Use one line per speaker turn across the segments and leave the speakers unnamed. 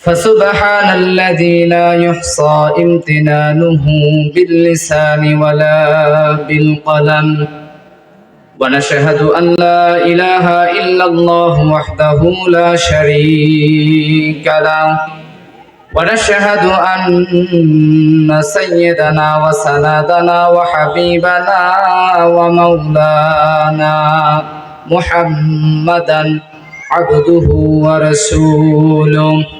فسبحان الذي لا يحصى امتنانه باللسان ولا بالقلم. ونشهد أن لا إله إلا الله وحده لا شريك له. ونشهد أن سيدنا وسندنا وحبيبنا ومولانا محمدا عبده ورسوله.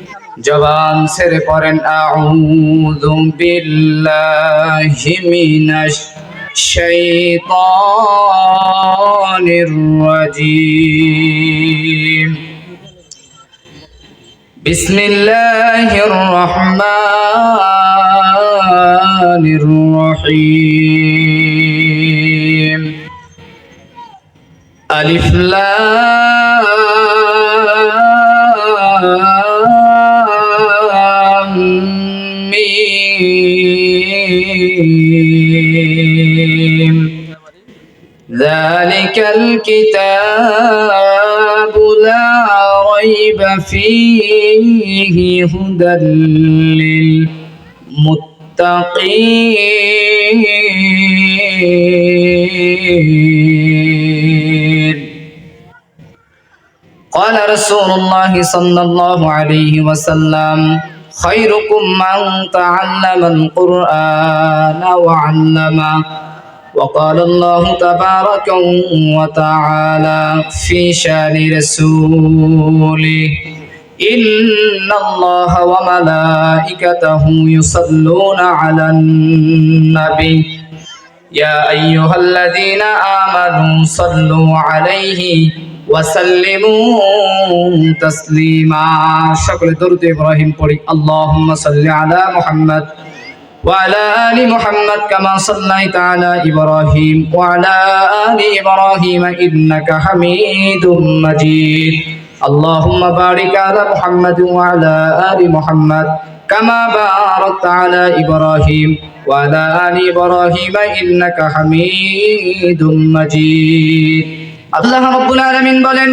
জবান সেরে পড়েন আউযু বিল্লাহি মিনাশ শাইতানির রাজিম। বিসমিল্লাহির রহমানির রহিম। আলিফ লাম الكتاب لا ريب فيه هدى للمتقين قال رسول الله صلى الله عليه وسلم خيركم من تعلم القرآن وعلمه وقال الله تبارك وتعالى في شان رسوله إن الله وملائكته يصلون على النبي يا أيها الذين آمنوا صلوا عليه وسلموا تسليما شكل درد إبراهيم قري اللهم صل على محمد وعلى آل محمد كما صليت على إبراهيم وعلى آل إبراهيم إنك حميد مجيد اللهم بارك على محمد وعلى آل محمد كما باركت على إبراهيم وعلى آل إبراهيم إنك حميد مجيد الله رب العالمين بلن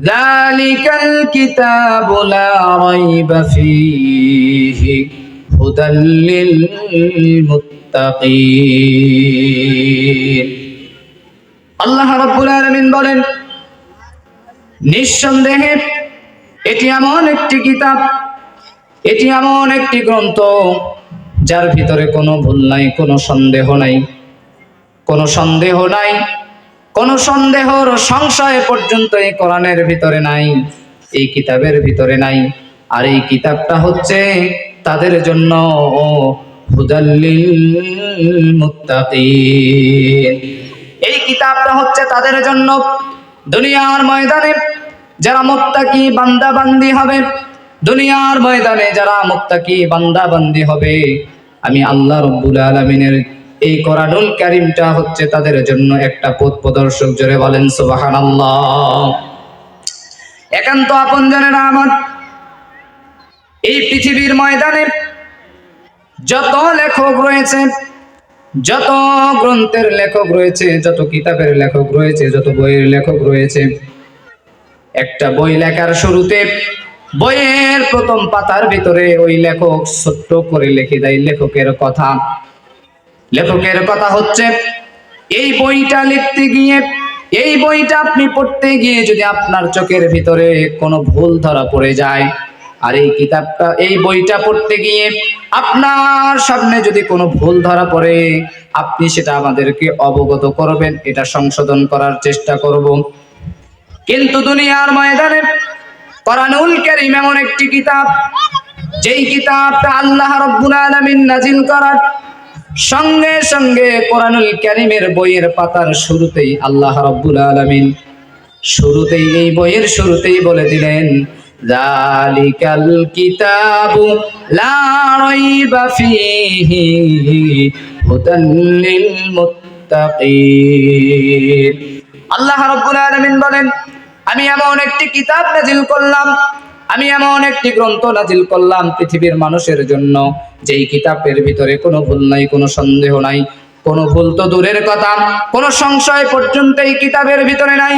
ذلك الكتاب لا ريب فيه هدى للمتقين আল্লাহ রাব্বুল আলামিন বলেন নিঃসন্দেহে এটি এমন একটি কিতাব এটি এমন একটি গ্রন্থ যার ভিতরে কোনো ভুল নাই কোনো সন্দেহ নাই কোনো সন্দেহ নাই কোনো সন্দেহর সংশয় পর্যন্ত এই কোরআনের ভিতরে নাই এই কিতাবের ভিতরে নাই আর এই কিতাবটা হচ্ছে তাদের জন্য এই কিতাবটা হচ্ছে তাদের জন্য দুনিয়ার ময়দানে যারা মুত্তাকি বান্দা বান্দি হবে, দুনিয়ার ময়দানে যারা মুত্তাকি বান্দা বান্দি হবে, আমি আল্লাহ রব্বুল আলামিনের এই কোরআনুল কারিমটা হচ্ছে তাদের জন্য একটা পথ প্রদর্শক জোরে বলেন, সুবহানাল্লাহ। একান্ত আপনজনেরা আমার এই পৃথিবীর ময়দানে যত লেখক রয়েছে, যত গ্রন্থের লেখক রয়েছে, যত কিতাবের লেখক রয়েছে, যত বইয়ের লেখক রয়েছে, একটা বই লেখার শুরুতে বইয়ের প্রথম পাতার ভিতরে ওই লেখক ছোট্ট করে লিখে দেয় লেখকের কথা। লেখকের কথা হচ্ছে, এই বইটা লিখতে গিয়ে, এই বইটা আপনি পড়তে গিয়ে যদি আপনার চোখের ভিতরে কোনো ভুল ধরা পড়ে যায় আর এই কিতাবটা, এই বইটা পড়তে গিয়ে আপনার সামনে যদি কোনো ভুল ধরা পড়ে, আপনি সেটা আমাদেরকে অবগত করবেন, এটা সংশোধন করার চেষ্টা করব। কিন্তু দুনিয়ার ময়দানে কোরআনুল কারীম এমন একটি কিতাব, যেই কিতাবটা আল্লাহ রাব্বুল আলামিন নাজিল করার সঙ্গে সঙ্গে কোরআনুল কারীমের বইয়ের পাতার শুরুতেই আল্লাহ রাব্বুল আলামিন শুরুতেই, এই বইয়ের শুরুতেই বলে দিলেন জালিকাল কিতাবু লা রাইবা ফীহি হুদান লিল মুত্তাকিন। আল্লাহ রাব্বুল বলেন, আমি এমন একটি কিতাব নাজিল করলাম, আমি এমন একটি গ্রন্থ নাজিল করলাম পৃথিবীর মানুষের জন্য, যেই কিতাবের ভিতরে কোনো ভুল নাই, কোনো সন্দেহ নাই, কোনো ভুল তো দূরের কথা, কোনো সংশয় পর্যন্ত এই কিতাবের ভিতরে নাই।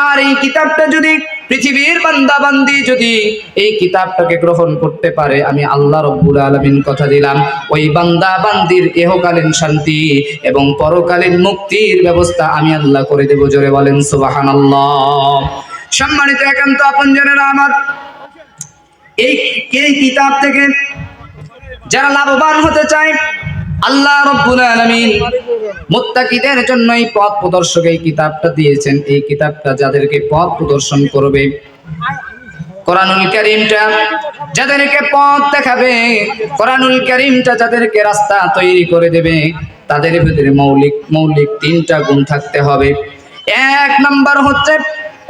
আর এই কিতাবটা যদি পৃথিবীর বান্দাবান্দি যদি এই কিতাবটাকে গ্রহণ করতে পারে, আমি আল্লাহ রব্বুল আলমিন কথা দিলাম, ওই বান্দাবান্দির এহকালীন শান্তি এবং পরকালীন মুক্তির ব্যবস্থা আমি আল্লাহ করে দেব, জোরে বলেন সুবাহান সম্মানিত একান্ত আপনজনেরা আমার এই কিতাব থেকে যারা লাভবান হতে চায় আল্লাহ রব্বুল আলামিন মুত্তাকিদের জন্য এই পথ প্রদর্শক এই কিতাবটা দিয়েছেন। এই কিতাবটা যাদেরকে পথ প্রদর্শন করবে, কোরআনুল কারীমটা যাদেরকে পথ দেখাবে, কোরআনুল কারীমটা যাদেরকে রাস্তা তৈরি করে দেবে, তাদের ভিতরে মৌলিক মৌলিক তিনটা গুণ থাকতে হবে। এক নাম্বার হচ্ছে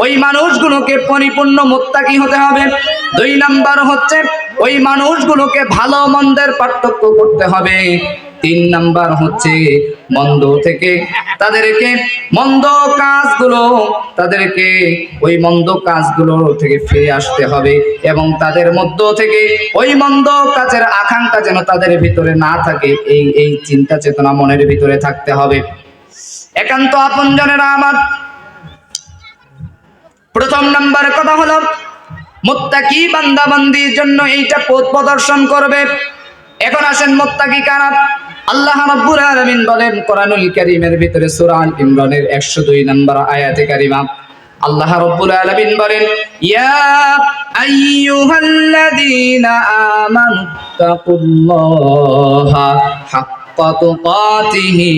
ওই মানুষগুলোকে পরিপূর্ণ মোত্তাকি হতে হবে। দুই নাম্বার হচ্ছে ওই মানুষগুলোকে ভালো মন্দের পার্থক্য করতে হবে। তিন নাম্বার হচ্ছে মন্দ থেকে। তাদেরকে মন্দ কাজগুলো, তাদেরকে ওই মন্দ কাজগুলো থেকে ফিরে আসতে হবে এবং তাদের মধ্য থেকে ওই মন্দ কাজের আকাঙ্ক্ষা যেন তাদের ভিতরে না থাকে, এই এই চিন্তা চেতনা মনের ভিতরে থাকতে হবে। একান্ত আপনজনেরা আমার। প্রথম নাম্বার কথা হলো, মোত্তাকি বান্দাবান্দির জন্য এইটা পথ প্রদর্শন করবে। এখন আসেন মোত্তাকি কারা? আল্লাহ রাব্বুল আলামিন বলেন কোরআনুল কারীমের ভিতরে সূরা আল ইমরানের 102 নম্বর আয়াতে কারিমা। আল্লাহ রাব্বুল আলামিন বলেন, ইয়া আইয়ুহাল্লাযীনা আমানু তাকুল্লাহা হাক্কা তুকাতিহি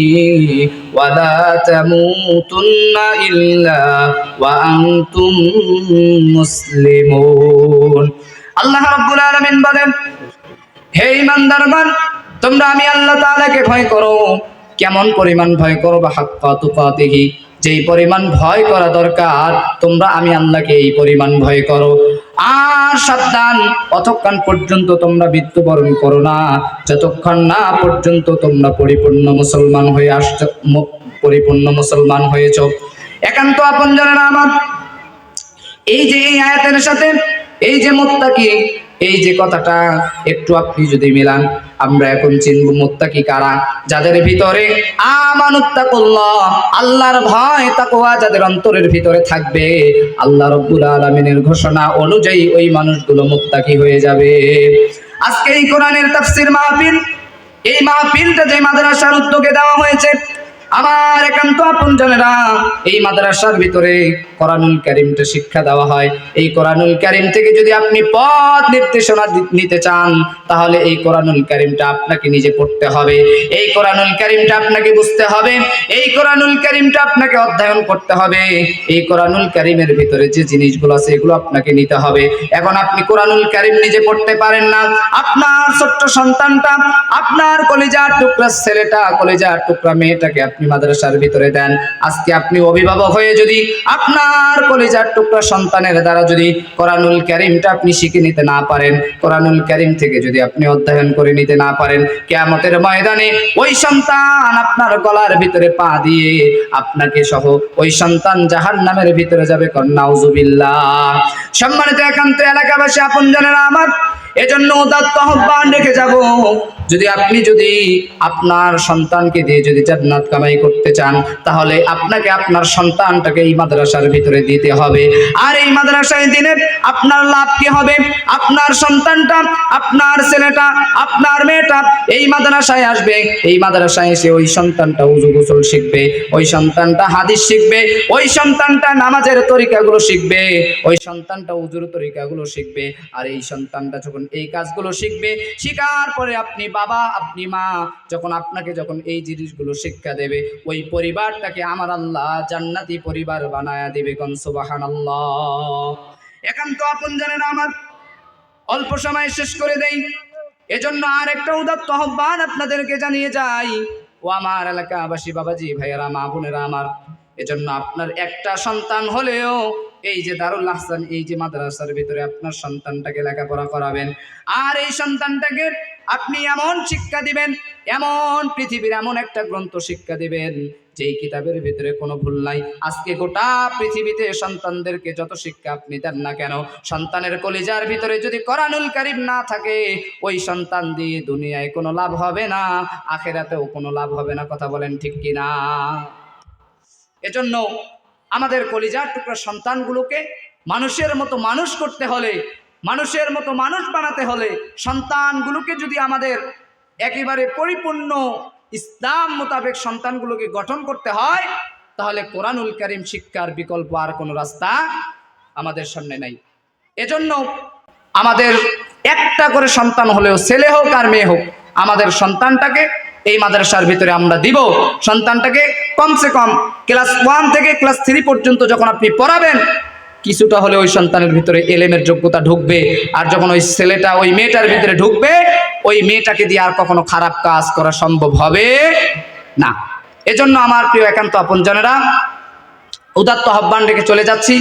ওয়া লা তামুতুন্না ইল্লা ওয়া আনতুম মুসলিমুন। আল্লাহ রাব্বুল আলামিন বলেন, হে ঈমানদারগণ তোমরা আমি আল্লাহ তাআলাকে ভয় করো। কেমন পরিমাণ ভয় করো? বা হাক্কা তুকাতিহি। যেই পরিমাণ ভয় করা দরকার, তোমরা আমি আল্লাহকে এই পরিমাণ ভয় করো। আর সাবধান, অতক্ষণ পর্যন্ত তোমরা মৃত্যুবরণ করো না। যতক্ষণ না পর্যন্ত তোমরা পরিপূর্ণ মুসলমান হয়ে আসছ পরিপূর্ণ মুসলমান হয়েছ। একান্ত আপন জানেন আমার, এই যে এই আয়াতের সাথে, এই যে মোত্তাকি এই যে কথাটা একটু আপনি যদি মিলান, আমরা এখন চিনব মোত্তাকি কারা, যাদের ভিতরে আমানুত্তাকুল্লাহ আল্লাহর ভয়, তাকওয়া যাদের অন্তরের ভিতরে থাকবে, আল্লাহ রব্বুল আলামিনের ঘোষণা অনুযায়ী ওই মানুষগুলো মোত্তাকি হয়ে যাবে। আজকে এই কোরআনের তাফসীর মাহফিল, এই মাহফিলটা যে মাদ্রাসার উদ্যোগে দেওয়া হয়েছে আমার একান্ত আপনজনেরা এই মাদ্রাসার ভিতরে কোরআনুল কারিমটা শিক্ষা দেওয়া হয়। এই কোরআনুল কারিম থেকে যদি আপনি পথ নির্দেশনা নিতে চান, তাহলে এই কোরআনুল কারিমটা আপনাকে নিজে পড়তে হবে। এই কোরআনুল কারিমটা আপনাকে বুঝতে হবে। এই কোরআনুল কারিমটা আপনাকে অধ্যয়ন করতে হবে। এই কোরআনুল কারিমের ভিতরে যে জিনিসগুলো আছে, এগুলো আপনাকে নিতে হবে। এখন আপনি কোরআনুল কারিম নিজে পড়তে পারেন না। আপনার ছোট্ট সন্তানটা, আপনার কলেজার টুকরা ছেলেটা, কলেজার টুকরা মেয়েটাকে আপনি মাদ্রাসার ভিতরে দেন, আজকে আপনি অভিভাবক হয়ে যদি আপনার কলেজার টুকরা সন্তানের দ্বারা যদি কোরআনুল কারিমটা আপনি শিখে নিতে না পারেন, কোরআনুল কারিম থেকে যদি আপনি অধ্যয়ন করে নিতে না পারেন, কেয়ামতের ময়দানে ওই সন্তান আপনার গলার ভিতরে পা দিয়ে আপনাকে সহ ওই সন্তান জাহান নামের ভিতরে যাবে কন্যাউজুবিল্লাহ সম্মানিত একান্ত এলাকাবাসী আপন জানেরা আমার, এজন্য উদাত্ত আহ্বান রেখে যাব। যদি আপনি যদি আপনার সন্তানকে দিয়ে যদি জান্নাত কামাই করতে চান, তাহলে আপনাকে আপনার সন্তানটাকে এই মাদ্রাসার ভিতরে দিতে হবে। আর এই মাদ্রাসায় দিলে আপনার লাভ কি হবে? আপনার সন্তানটা, আপনার ছেলেটা, আপনার মেয়েটা এই মাদ্রাসায় আসবে। এই মাদ্রাসায় এসে ওই সন্তানটা উজু গোসল শিখবে, ওই সন্তানটা হাদিস শিখবে, ওই সন্তানটা নামাজের তরিকাগুলো শিখবে, ওই সন্তানটা উজুর তরিকাগুলো শিখবে। আর এই সন্তানটা যখন এই কাজগুলো শিখবে, শিখার পরে আপনি বাবা, আপনি মা, যখন আপনাকে যখন এই জিনিসগুলো শিক্ষা দেবে, ওই পরিবারটাকে আমার আল্লাহ জান্নাতি পরিবার বানায়া দিবে গন সুবাহান একান্ত আপন জানেন আমার, অল্প সময় শেষ করে দেই। এজন্য আর একটা উদাত্ত আহ্বান আপনাদেরকে জানিয়ে যাই। ও আমার এলাকাবাসী বাবাজি, ভাইয়েরা, মা বোনেরা আমার, এজন্য আপনার একটা সন্তান হলেও এই যে দারুল আহসান, এই যে মাদ্রাসার ভিতরে আপনার সন্তানটাকে লেখাপড়া করাবেন। আর এই সন্তানটাকে আপনি এমন শিক্ষা দিবেন, এমন পৃথিবীর এমন একটা গ্রন্থ শিক্ষা দিবেন, যেই কিতাবের ভিতরে কোনো ভুল নাই। আজকে গোটা পৃথিবীতে সন্তানদেরকে যত শিক্ষা আপনি দেন না কেন, সন্তানের কলিজার ভিতরে যদি কোরআনুল কারিম না থাকে, ওই সন্তান দিয়ে দুনিয়ায় কোনো লাভ হবে না, আখেরাতেও কোনো লাভ হবে না, কথা বলেন ঠিক কিনা এজন্য আমাদের কলিজার টুকরা সন্তানগুলোকে মানুষের মতো মানুষ করতে হলে মানুষের মতো মানুষ বানাতে হলে সন্তানগুলোকে যদি আমাদের একেবারে পরিপূর্ণ ইসলাম মোতাবেক সন্তানগুলোকে গঠন করতে হয়, তাহলে কোরআনুল করিম শিক্ষার বিকল্প আর কোনো রাস্তা আমাদের সামনে নাই। এজন্য আমাদের একটা করে সন্তান হলেও ছেলে হোক আর মেয়ে হোক, আমাদের সন্তানটাকে এই মাদ্রাসার ভিতরে আমরা দিব। সন্তানটাকে কমসে কম ক্লাস ওয়ান থেকে ক্লাস থ্রি পর্যন্ত যখন আপনি পড়াবেন কিছুটা হলে ওই সন্তানের ভিতরে এলেমের যোগ্যতা ঢুকবে। আর যখন ওই ছেলেটা ওই মেয়েটার ভিতরে ঢুকবে, ওই মেয়েটাকে দিয়ে আর কখনো খারাপ কাজ করা সম্ভব হবে না। এজন্য আমার প্রিয় একান্ত আপনজনেরা, উদাত্ত আহ্বান রেখে চলে যাচ্ছি।